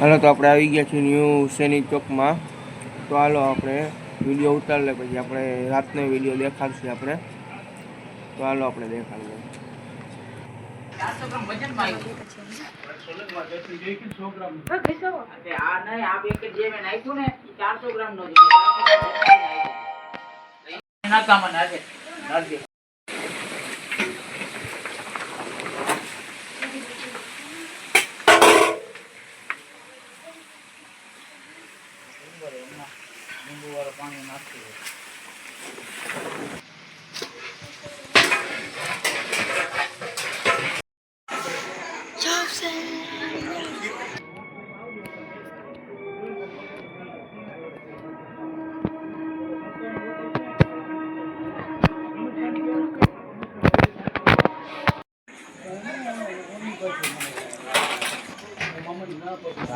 હાલો, તો આપણે આવી ગયા છીએ ન્યૂ સૈનિક ચોકમાં. તો હાલો, આપણે વીડિયો ઉતારી પછી આપણે રાતનો વીડિયો દેખાડશે આપણે. તો હાલો, આપણે દેખાડીએ. ચારસો નહીં આ પેકેટ જે મેં નાખ્યું ને એ 400 ગ્રામ નો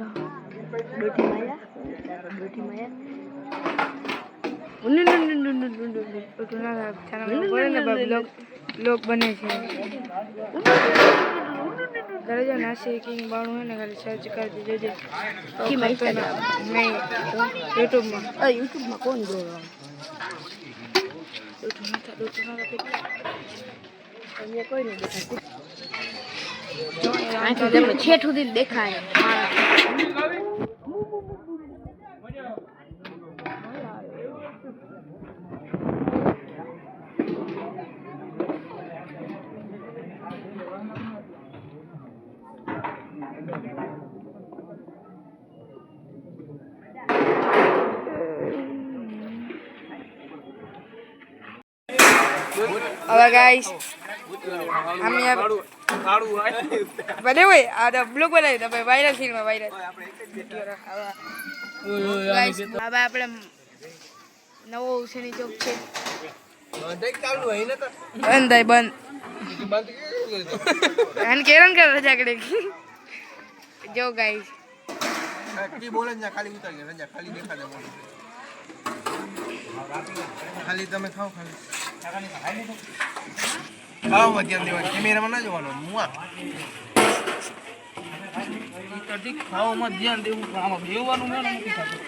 આવવા દો લોક બને છે ઘરે જો નાસી કિંગ બાણું હોય ને ખાલી સર્ચ કરતી દેજો નહીં યુટ્યુબમાં યુટ્યુબમાં કોણ જોવા છેઠ સુધી દેખાય. હવે ગાઈસ আমি હોય, આ તો બ્લોગ બનાવી તમે વાયરલ ફિલ્મ વાયરલ હવે આપણે નવો ઉસેની ચોક છે. બંધ થાય બંધ. અને કેરન કર રજા કડે જો ગાઈસ બોલે ને ખાલી ઉતાર ખાલી દેખાડે ખાલી તમે ખાઓ ખાલી. ખાવામાં ધ્યાન દેવાનું કેમેરામાં ના જોવાનું મુઆ ખાવામાં ધ્યાન દેવું પણ આમાં બેવાનું મેં નથી થતું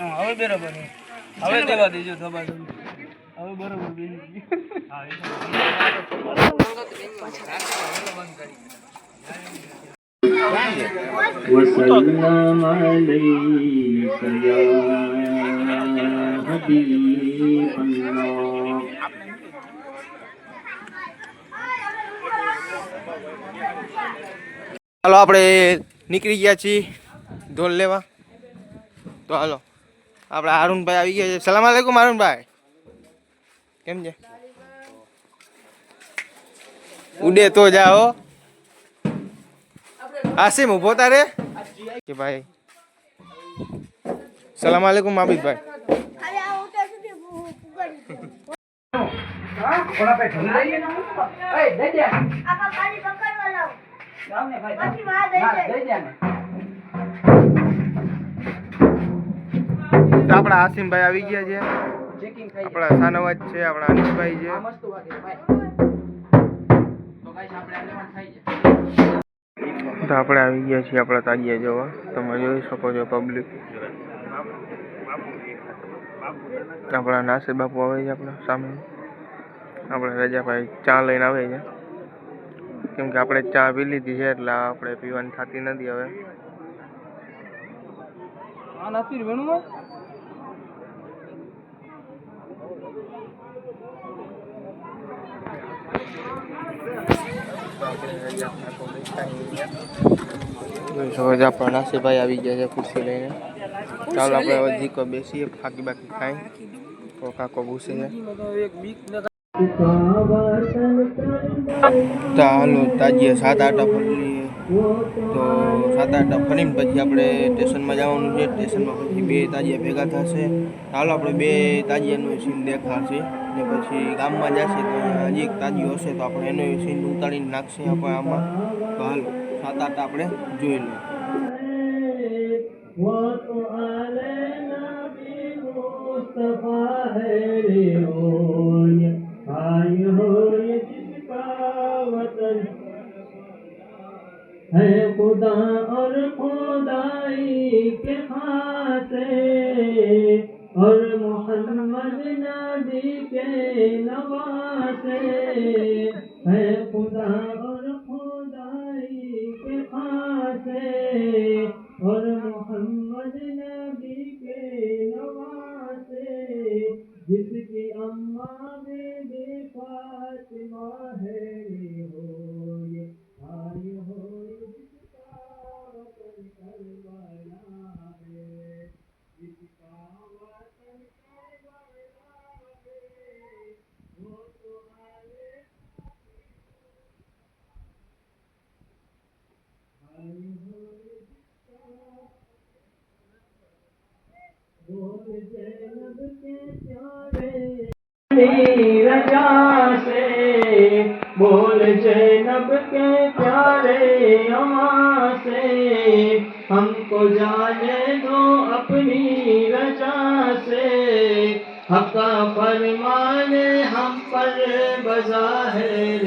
હા હવે બરાબર છે. હવે દેવા દેજો ધબા ધબી. હવે બરાબર બેસી ગયું. وسلم عليك يا حبيب الله હાલો, આપણે નીકળી ગયા છીએ ઢોલ લેવા. તો હાલો, આપણે અરુણભાઈ આવી ગયા છે. સલામ આલેકુમ અરુણભાઈ કેમ છે? ઉડે તો જાઓ આસિમ ઊભો તારે? કે ભાઈ? સલામ આલેકુમ આબિદભાઈ તો આપણા આસિમભાઈ આવી ગયા છે. આપણા સાનવાજ છે આપણા અનિશભાઈ છે. તો આપણે આવી ગયા છીએ આપણા તાગિયા જોવા. તમે જોઈ શકો છો પબ્લિક આપણા નાસિર બાપુ આવે છે આપણા સામે. આપણે રજાભાઈ ચા લઈને આવે છે. કેમ કે આપણે ચા પી લીધી છે એટલે આપણે પીવાની થતી નથી હવે. આપણા નાસીભાઈ આવી ગયા છે ખુરશી લઈને. ચાલો આપણે હવે જીકો બેસીએ ફાકી બાકી ખાઈ. તો કાકો ભૂસી છે હાલો તાજીએ સાત આટા ફરી તો સાત આટા ફરીને પછી આપણે સ્ટેશનમાં જવાનું છે. સ્ટેશનમાં પછી બે તાજિયા ભેગા થશે. ચાલો, આપણે બે તાજીયાનો સીન દેખાશે. ને પછી ગામમાં જશે તો હજી એક તાજી હશે તો આપણે એનો સીન ઉતારીને નાખશે આપણે આમાં. તો હાલો, સાત આઠ આપણે જોઈ લઈએ. खाते मेरी रजा से बोल जैनब के प्यारे अमां से हमको जाने दो अपनी रजा से। हका फरमाने हम पर बजा है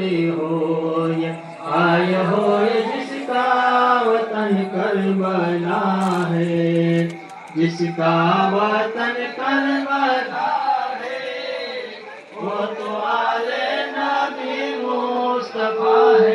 आय हो ये जिसका वतन करबला है। जिसका वतन करबला वो तो आले नबी मुस्तफा है